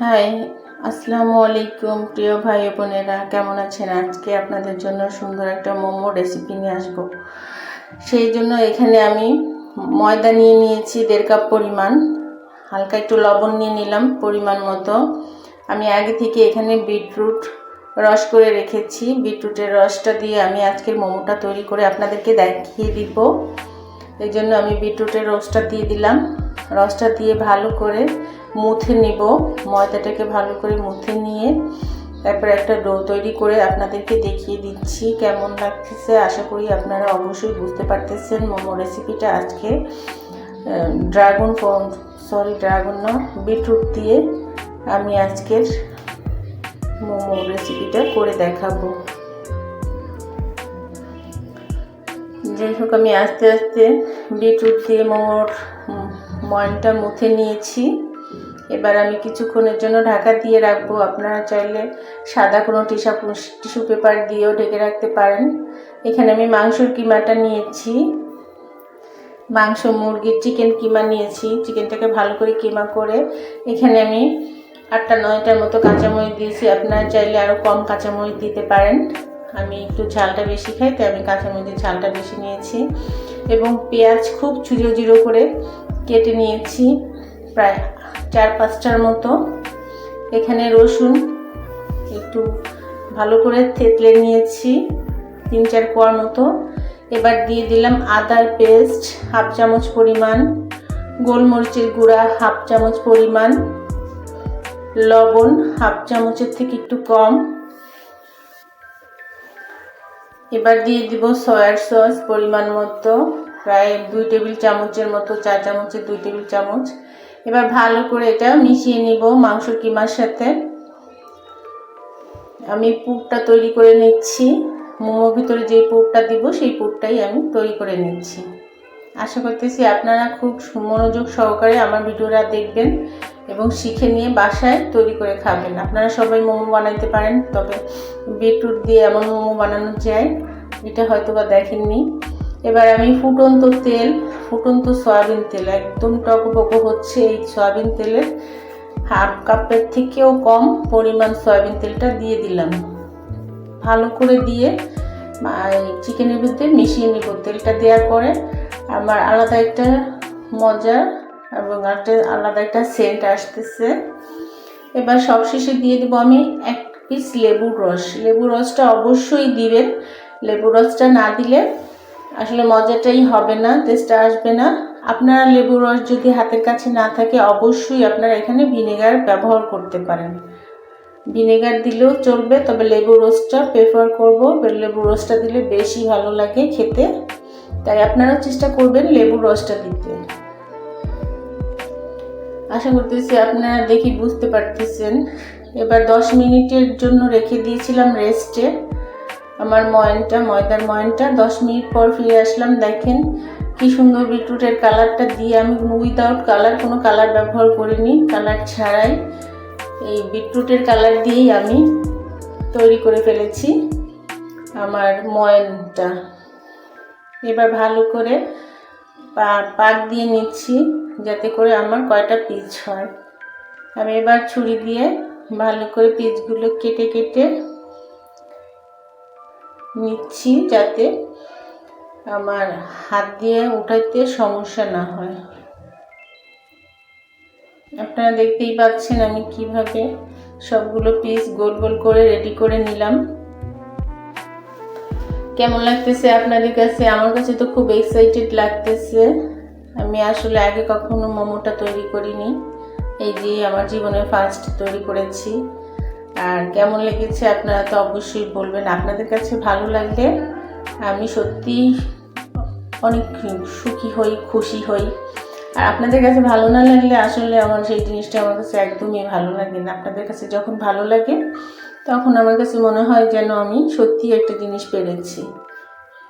High, আসসালামু আলাইকুম প্রিয় ভাই বোনেরা। কেমন আছেন? আজকে আপনাদের জন্য সুন্দর একটা মোমো রেসিপি নিয়ে আসব। সেই জন্য এখানে আমি ময়দা নিয়ে নিয়েছি দেড় কাপ পরিমাণ। হালকা একটু লবণ নিয়ে নিলাম পরিমাণ মতো। আমি আগে থেকে এখানে বিটরুট রস করে রেখেছি। বিটরুটের রসটা দিয়ে আমি আজকের মোমোটা তৈরি করে আপনাদেরকে দেখিয়ে দিব। এই জন্য আমি বিটরুটের রসটা দিয়ে দিলাম। রসটা দিয়ে ভালো করে মুথে নিব। ময়দাটাকে ভালো করে মুথে নিয়ে তারপর একটা ডো তৈরি করে আপনাদেরকে দেখিয়ে দিচ্ছি কেমন লাগতেছে। আশা করি আপনারা অবশ্যই বুঝতে পারতেছেন মোমো রেসিপিটা আজকে ড্রাগন সরি ড্রাগন না বিটরুট দিয়ে আমি আজকের মোমো রেসিপিটা করে দেখাবো। যাই হোক, আমি আস্তে আস্তে বিটরুট দিয়ে মোমোর ময়নটা মুথে নিয়েছি। এবার আমি কিছুক্ষণের জন্য ঢাকা দিয়ে রাখব। আপনারা চাইলে সাদা কোনো টিসা টিস্যু পেপার দিয়েও ঢেকে রাখতে পারেন। এখানে আমি মাংসর কিমাটা নিয়েছি। মাংস, মুরগির চিকেন কিমা নিয়েছি। চিকেনটাকে ভালো করে কিমা করে এখানে আমি আটটা, নয়টার মতো কাঁচামরিচ দিয়েছি। আপনারা চাইলে আরও কম কাঁচামরিচ দিতে পারেন। আমি একটু ঝালটা বেশি খাই, তাই আমি কাঁচামরিচের ঝালটা বেশি নিয়েছি। এবং পেঁয়াজ খুব চুজো জিরো করে কেটে নিয়েছি, প্রায় চার পাঁচটার মতো। এখানে রসুন একটু ভালো করে থেতলে নিয়েছি, তিন চার কোয়ার মতো। এবার দিয়ে দিলাম আদার পেস্ট, হাফ চামচ পরিমাণ। গোলমরিচের গুঁড়া, হাফ চামচ পরিমাণ। লবণ, হাফ চামচের থেকে একটু কম। এবার দিয়ে দিব সয়ার সস পরিমাণ মতো। প্রায় দুই টেবিল চামচের মতো চা চামচের দুই টেবিল চামচ। এবার ভালো করে এটা মিশিয়ে নিব মাংস কিমার সাথে। আমি পুরটা তৈরি করে নিচ্ছি। মোমোর ভিতরে যে পুরটা দিব, সেই পুরটাই আমি তৈরি করে নিচ্ছি। আশা করতেছি আপনারা খুব মনোযোগ সহকারে আমার ভিডিওটা দেখবেন এবং শিখে নিয়ে বাসায় তৈরি করে খাবেন। আপনারা সবাই মোমো বানাইতে পারেন, তবে বিটরুট দিয়ে এমন মোমো বানানো যায়, এটা হয়তো বা দেখেননি। এবার আমি ফুটন্ত তেল, ফুটন্ত সয়াবিন তেল, একদম টকবকো হচ্ছে এই সয়াবিন তেলের হাফ কাপের থেকেও কম পরিমাণ সয়াবিন তেলটা দিয়ে দিলাম। ভালো করে দিয়ে চিকেনের ভিতরে মিশিয়ে নেব তেলটা দেওয়ার পরে। আমার আলাদা একটা মজা এবং একটা আলাদা একটা সেন্ট আসতেছে। এবার সবশেষে দিয়ে দেবো আমি এক পিস লেবুর রস। লেবুর রসটা অবশ্যই দিবেন। লেবুর রসটা না দিলে আসলে মজাটাই হবে না টেস্টটা আসবে না। আপনারা লেবুর রস যদি হাতের কাছে না থাকে, অবশ্যই আপনারা এখানে ভিনেগার ব্যবহার করতে পারেন। ভিনেগার দিলেও চলবে, তবে লেবু রসটা প্রেফার করব। লেবু রসটা দিলে বেশি ভালো লাগে খেতে। তাই আপনারাও চেষ্টা করবেন লেবুর রসটা দিতে। আশা করতেছি আপনারা দেখি বুঝতে পারতেছেন। এবার দশ মিনিটের জন্য রেখে দিয়েছিলাম রেস্টে আমার ময়নটা, ময়দার ময়নটা। দশ মিনিট পর ফিরে আসলাম, দেখেন কি সুন্দর বিটরুটের কালারটা দিয়ে আমি উইদাউট কালার কোনো কালার ব্যবহার করিনি কালার ছাড়াই এই বিটরুটের কালার দিয়েই আমি তৈরি করে ফেলেছি আমার ময়নটা। এবার ভালো করে পাক দিয়ে নিচ্ছি যাতে করে আমার কয়টা পিচ হয়। আমি এবার ছুরি দিয়ে ভালো করে পিচগুলো কেটে কেটে নিচ্ছি যাতে আমার হাত দিয়ে উঠাইতে সমস্যা না হয়। আপনারা দেখতেই পাচ্ছেন আমি কীভাবে সবগুলো পিস গোল গোল করে রেডি করে নিলাম। কেমন লাগতেছে আপনাদের কাছে? আমার কাছে তো খুব এক্সাইটেড লাগতেছে। আমি আসলে আগে কখনো মোমোটা তৈরি করিনি। এই যে আমার জীবনে ফার্স্ট তৈরি করেছি। আর কেমন লেগেছে আপনারা তো অবশ্যই বলবেন। আপনাদের কাছে ভালো লাগলে আমি সত্যি অনেক সুখী হই, খুশি হই। আর আপনাদের কাছে ভালো না লাগলে আসলে আমার সেই জিনিসটা আমার কাছে একদমই ভালো লাগে না। আপনাদের কাছে যখন ভালো লাগে, তখন আমার কাছে মনে হয় যেন আমি সত্যি একটা জিনিস পেরেছি।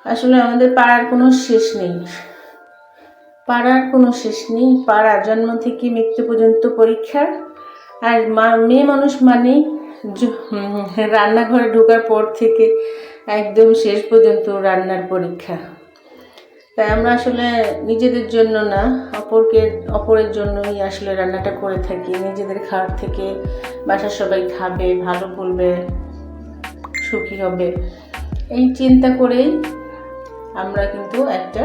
আসলে আমাদের পাড়ার কোনো শেষ নেই। পাড়ার কোনো শেষ নেই। পাড়া জন্ম থেকে মৃত্যু পর্যন্ত পরীক্ষা। আর মা মেয়ে মানুষ মানেই রান্নাঘরে ঢোকার পর থেকে একদম শেষ পর্যন্ত রান্নার পরীক্ষা। তাই আমরা আসলে নিজেদের জন্য না, অপরকে, অপরের জন্যই আসলে রান্নাটা করে থাকি। নিজেদের খাওয়ার থেকে বাসার সবাই খাবে, ভালো বলবে সুখী হবে। এই চিন্তা করেই আমরা কিন্তু একটা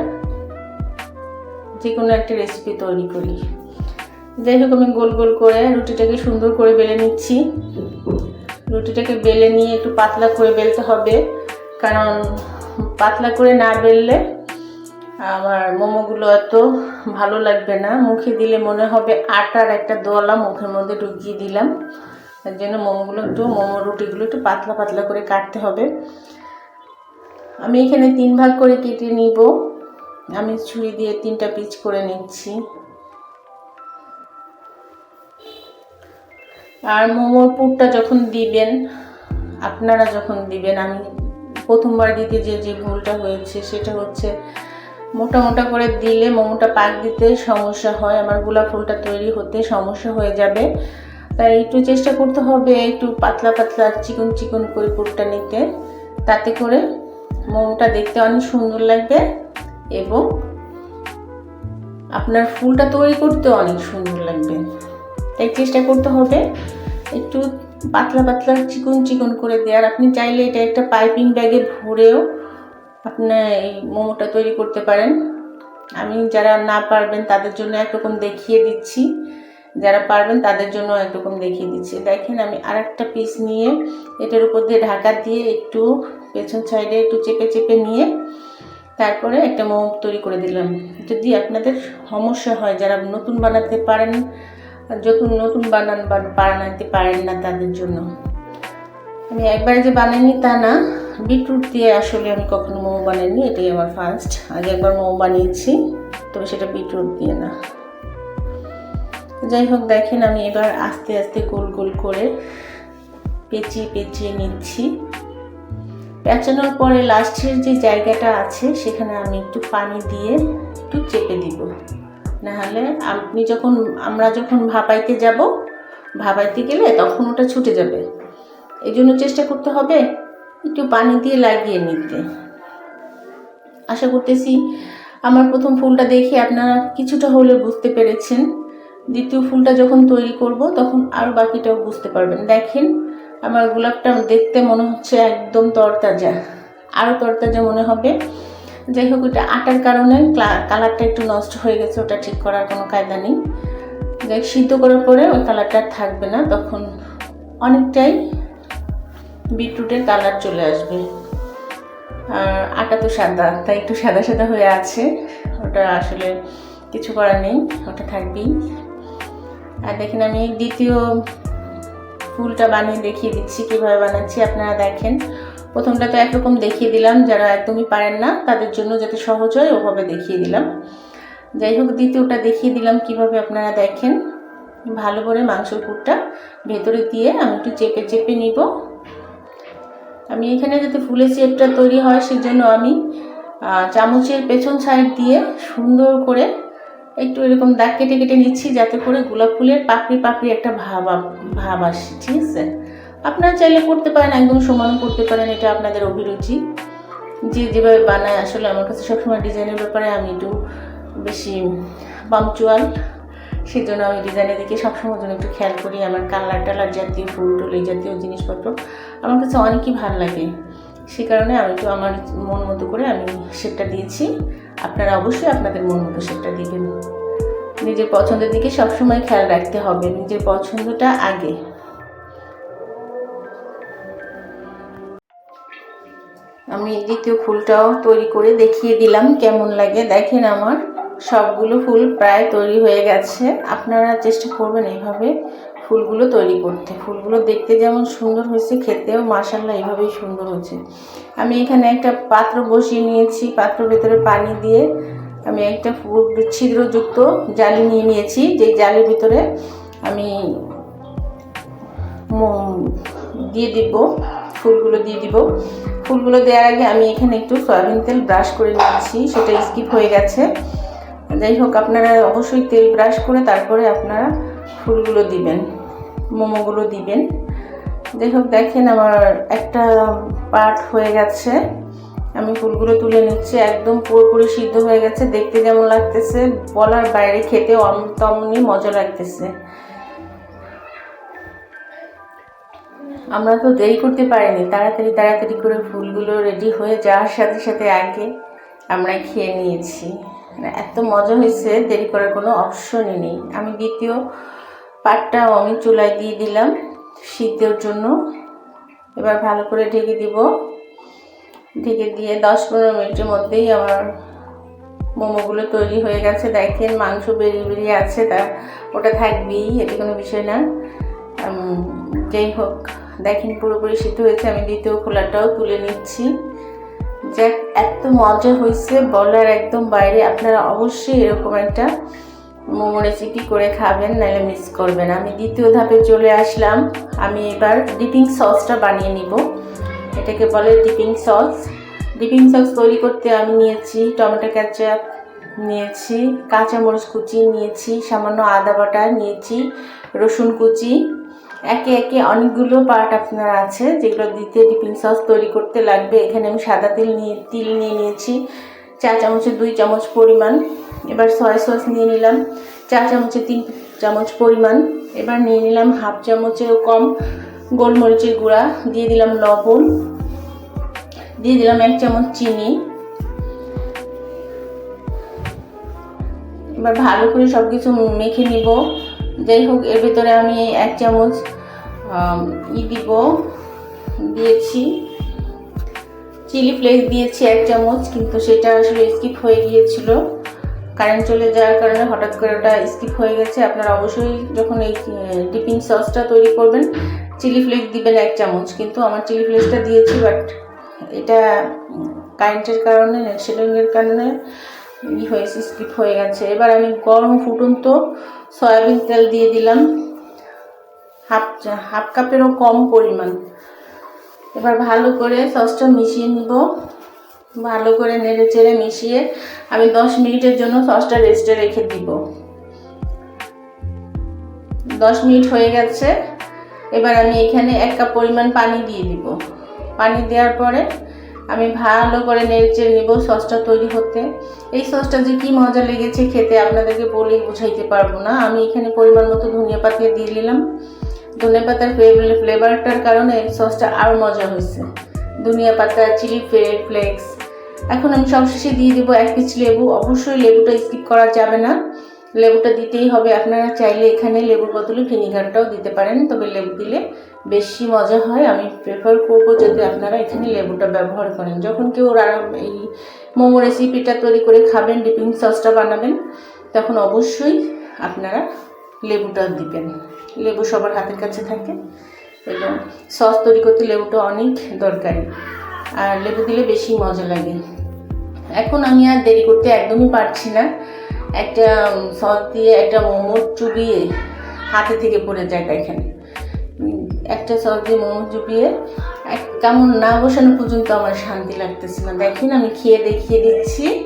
যে কোনো একটা রেসিপি তৈরি করি। যাই হোক, আমি গোল গোল করে রুটিটাকে সুন্দর করে বেলে নিচ্ছি। রুটিটাকে বেলে নিয়ে একটু পাতলা করে বেলতে হবে। কারণ পাতলা করে না বেললে আমার মোমোগুলো এত ভালো লাগবে না। মুখে দিলে মনে হবে আটার একটা দোলা মুখের মধ্যে ঢুকিয়ে দিলাম। তার জন্য মোমোগুলো একটু, মোমো রুটিগুলো একটু পাতলা পাতলা করে কাটতে হবে। আমি এখানে তিন ভাগ করে কেটে নিব। আমি ছুরি দিয়ে তিনটা পিচ করে নিচ্ছি। আর মোমোর পুরটা যখন দিবেন, আপনারা যখন দিবেন, আমি প্রথমবার দিতে যে যে ভুলটা হয়েছে, সেটা হচ্ছে মোটা মোটা করে দিলে মোমোটা পাক দিতে সমস্যা হয়, আমার গোলাপ ফুলটা তৈরি হতে সমস্যা হয়ে যাবে। তাই একটু চেষ্টা করতে হবে একটু পাতলা পাতলা চিকন চিকন করে পুরটা নিতে, তাতে করে মোমোটা দেখতে অনেক সুন্দর লাগবে এবং আপনার ফুলটা তৈরি করতেও অনেক সুন্দর লাগবে। তাই চেষ্টা করতে হবে। একটু পাতলা পাতলা চিকন চিকন করে দেওয়ার। আপনি চাইলে এটা একটা পাইপিং ব্যাগে ভরেও আপনার এই মোমোটা তৈরি করতে পারেন। আমি যারা না পারবেন তাদের জন্য একরকম দেখিয়ে দিচ্ছি। যারা পারবেন তাদের জন্য একরকম দেখিয়ে দিচ্ছি। দেখেন আমি আর একটা পিস নিয়ে এটার উপর দিয়ে ঢাকা দিয়ে একটু পেছন সাইডে একটু চেপে চেপে নিয়ে তারপরে একটা মোমো তৈরি করে দিলাম। যদি আপনাদের সমস্যা হয়, যারা নতুন বানাতে পারেন যখন নতুন বানান বানাতে পারেন না তাদের জন্য। আমি একবারে যে বানাইনি তা না, বিটরুট দিয়ে আসলে আমি কখনো মোমো বানাইনি, এটাই আমার ফার্স্ট আগে একবার মোমো বানিয়েছি, তবে সেটা বিটরুট দিয়ে না। যাই হোক, দেখেন আমি এবার আস্তে আস্তে গোল গোল করে পেঁচিয়ে পেঁচিয়ে নিচ্ছি। পেঁচানোর পরে লাস্টের যে জায়গাটা আছে, সেখানে আমি একটু পানি দিয়ে একটু চেপে দিব। নাহলে আপনি যখন, আমরা যখন ভাপাইতে যাব ভাপাইতে গেলে তখন ওটা ছুটে যাবে। এই জন্য চেষ্টা করতে হবে একটু পানি দিয়ে লাগিয়ে নিতে। আশা করতেছি আমার প্রথম ফুলটা দেখে আপনারা কিছুটা হলে বুঝতে পেরেছেন। দ্বিতীয় ফুলটা যখন তৈরি করব, তখন আরও বাকিটাও বুঝতে পারবেন। দেখেন, আমার গোলাপটা দেখতে মনে হচ্ছে একদম তরতাজা। আরও তরতাজা মনে হবে। যাই হোক, ওটা আটার কারণে কালারটা একটু নষ্ট হয়ে গেছে, ওটা ঠিক করার কোনো কায়দা নেই। যাই সিদ্ধ করার পরে ওই কালারটা থাকবে না, তখন অনেকটাই বিটরুটের কালার চলে আসবে। আর আটা তো সাদা, তাই একটু সাদা সাদা হয়ে আছে, ওটা আসলে কিছু করার নেই, ওটা থাকবেই। আর দেখেন, আমি দ্বিতীয় ফুলটা বানিয়ে দেখিয়ে দিচ্ছি, কীভাবে বানাচ্ছি, আপনারা দেখেন। প্রথমটা তো একরকম দেখিয়ে দিলাম, যারা একদমই পারেন না, তাদের জন্য যাতে সহজ হয়, ওভাবে দেখিয়ে দিলাম। যাই হোক, দ্বিতীয়টা দেখিয়ে দিলাম কীভাবে আপনারা দেখেন। ভালো করে মাংসর পুরটা ভেতরে দিয়ে আমি একটু চেপে চেপে নিব। আমি এখানে যাতে ফুলের চেপটা তৈরি হয়, সেজন্য আমি চামচের পেছন সাইড দিয়ে সুন্দর করে একটু এরকম দাগ কেটে কেটে নিচ্ছি, যাতে করে গোলাপ ফুলের পাপড়ি পাপড়ি একটা ভাব ভাব আসে, ঠিক আছে? আপনারা চাইলে করতে পারেন, একদম সমানও করতে পারেন, এটা আপনাদের অভিরুচি। যে যেভাবে বানায়, আসলে আমার কাছে সবসময় ডিজাইনের ব্যাপারে আমি একটু বেশি পাম্পচুয়াল সেই জন্য আমি ডিজাইনের দিকে সবসময় জন্য একটু খেয়াল করি, আমার কালার টালার জাতীয় ফুল টুল, এই জাতীয় জিনিসপত্র। আমার কাছে অনেকই ভালো লাগে। সে কারণে আমি তো আমার মন মতো করে আমি শেপটা দিয়েছি। আপনারা অবশ্যই আপনাদের মন মতো শেপটা দিবেন। নিজের পছন্দের দিকে সবসময় খেয়াল রাখতে হবে, নিজের পছন্দটা আগে। আমি দ্বিতীয় ফুলটাও তৈরি করে দেখিয়ে দিলাম, কেমন লাগে? দেখেন আমার সবগুলো ফুল প্রায় তৈরি হয়ে গেছে। আপনারা চেষ্টা করবেন এইভাবে ফুলগুলো তৈরি করতে। ফুলগুলো দেখতে যেমন সুন্দর হয়েছে, খেতেও মাসাল্লাহ এইভাবেই সুন্দর হয়েছে। আমি এখানে একটা পাত্র বসিয়ে নিয়েছি, পাত্র ভেতরে পানি দিয়ে আমি একটা ছিদ্রযুক্ত জালি নিয়ে নিয়েছি যে জালির ভিতরে আমি দিয়ে দিব। ফুলগুলো দিয়ে দিব। ফুলগুলো দেওয়ার আগে আমি এখানে একটু সয়াবিন তেল ব্রাশ করে নিয়েছি সেটা স্কিপ হয়ে গেছে। যাই হোক, আপনারা অবশ্যই তেল ব্রাশ করে তারপরে আপনারা ফুলগুলো দিবেন, মোমোগুলো দিবেন। যাই হোক, দেখেন আমার একটা পার্ট হয়ে গেছে। আমি ফুলগুলো তুলে নিচ্ছি, একদম পুরোপুরি সিদ্ধ হয়ে গেছে। দেখতে যেমন লাগতেছে, বলার বাইরে খেতে তেমনই মজা লাগতেছে। আমরা তো দেরি করতে পারিনি। তাড়াতাড়ি তাড়াতাড়ি করে ফুলগুলো রেডি হয়ে যাওয়ার সাথে সাথে আগে আমরা খেয়ে নিয়েছি। মানে এত মজা হয়েছে, দেরি করার কোনো অপশনই নেই। আমি দ্বিতীয় পাটটাও আমি চুলায় দিয়ে দিলাম সিদ্ধের জন্য। এবার ভালো করে ঢেকে দিব। ঢেকে দিয়ে দশ পনেরো মিনিটের মধ্যেই আমার মোমোগুলো তৈরি হয়ে গেছে। দেখেন মাংস বেরিয়ে বেরিয়ে আছে, তা ওটা থাকবেই, এটি কোনো বিষয় না। যাই হোক। দেখেন পুরোপুরি সিদ্ধ হয়েছে, আমি দ্বিতীয় খোলাটাও তুলে নিচ্ছি। যাক, এত মজা হয়েছে, বলার একদম বাইরে। আপনারা অবশ্যই এরকম একটা মোমো রেসিপি করে খাবেন, নাহলে মিস করবেন। আমি দ্বিতীয় ধাপে চলে আসলাম। আমি এবার ডিপিং সসটা বানিয়ে নিব। এটাকে বলে ডিপিং সস ডিপিং সস তৈরি করতে আমি নিয়েছি টমেটো ক্যাচাপ নিয়েছি কাঁচামরিচ কুচি, নিয়েছি সামান্য আদা বাটা, নিয়েছি রসুন কুচি একে একে অনেকগুলো পার্ট আপনার আছে, যেগুলো দিতে ডিপিং সস তৈরি করতে লাগবে। এখানে আমি সাদা তিল নিয়ে তিল নিয়ে নিয়েছি। চা চামচের দুই চামচ পরিমাণ। এবার সয়া সস নিয়ে নিলাম। চা চামচের তিন চামচ পরিমাণ। এবার নিয়ে নিলাম হাফ চামচেরও কম গোলমরিচের গুঁড়া। দিয়ে দিলাম লবণ। দিয়ে দিলাম এক চামচ চিনি। এবার ভালো করে সব কিছু মেখে নিব। যাই হোক, এর ভেতরে আমি এক চামচ ই দিব। দিয়েছি। চিলি ফ্লেক্স দিয়েছি এক চামচ, কিন্তু সেটা আসলে স্কিপ হয়ে গিয়েছিল। কারেন্ট চলে যাওয়ার কারণে হঠাৎ করে ওটা স্কিপ হয়ে গেছে। আপনারা অবশ্যই যখন এই ডিপিং সসটা তৈরি করবেন, চিলি ফ্লেক্স দিবেন এক চামচ। কিন্তু আমার চিলি ফ্লেক্সটা দিয়েছি, বাট এটা কারেন্টের কারণে নেটশেডিংয়ের কারণে ই হয়েছে স্কিপ হয়ে গেছে। এবার আমি গরম ফুটন্ত সয়াবিন তেল দিয়ে দিলাম। হাফ হাফ কাপেরও কম পরিমাণ। এবার ভালো করে সসটা মিশিয়ে নিব। ভালো করে নেড়ে চেড়ে মিশিয়ে আমি দশ মিনিটের জন্য সসটা রেস্টে রেখে দিব। দশ মিনিট হয়ে গেছে। এবার আমি এখানে এক কাপ পরিমাণ পানি দিয়ে দিব। পানি দেওয়ার পরে আমি ভালো করে নেড়ে নিব সসটা তৈরি হতে। এই সসটা যে কি মজা লেগেছে খেতে আপনাদেরকে বলে বুঝাইতে পারব না। আমি এখানে পরিমাণ মতো ধনিয়া পাতা দিয়ে দিলাম। ধনিয়া পাতার ফ্লেভারটার কারণে সসটা আরও মজা হয়েছে। ধনিয়া পাতা চিলি ফ্লেক্স এখন আমি সবশেষে দিয়ে দেবো এক পিস লেবু। অবশ্যই লেবুটা স্কিপ করা যাবে না। লেবুটা দিতেই হবে। আপনারা চাইলে এখানে লেবুর বদলে ভিনিগারটাও দিতে পারেন। তবে লেবু দিলে বেশি মজা হয়, আমি প্রেফার করব যদি আপনারা এখানে লেবুটা ব্যবহার করেন। যখন কেউ এই মোমো রেসিপিটা তৈরি করে খাবেন ডিপিং সসটা বানাবেন, তখন অবশ্যই আপনারা লেবুটা দিবেন। লেবু সবার হাতের কাছে থাকে এবং সস তৈরি করতে লেবুটা অনেক দরকারি। আর লেবু দিলে বেশি মজা লাগে। এখন আমি আর দেরি করতে একদমই পারছি না। একটা সস দিয়ে একটা মোমো চুবিয়ে হাতে থেকে পড়ে যায় এখানে একটা সস দিয়ে মোমো এক- কেমন না বসানো পর্যন্ত আমার শান্তি লাগতেছে না। দেখেন, আমি খেয়ে দেখিয়ে দিচ্ছি।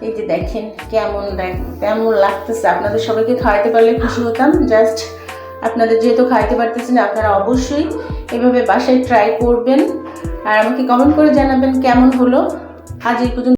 এই যে দেখেন কেমন কেমন লাগতেছে। আপনাদের সবাইকে খাওয়াতে পারলে খুশি হতাম। জাস্ট আপনাদের যেহেতু খাইতে পারতেছেন আপনারা অবশ্যই এভাবে বাসায় ট্রাই করবেন। আর আমাকে কমেন্ট করে জানাবেন কেমন হলো। আজ এই পর্যন্ত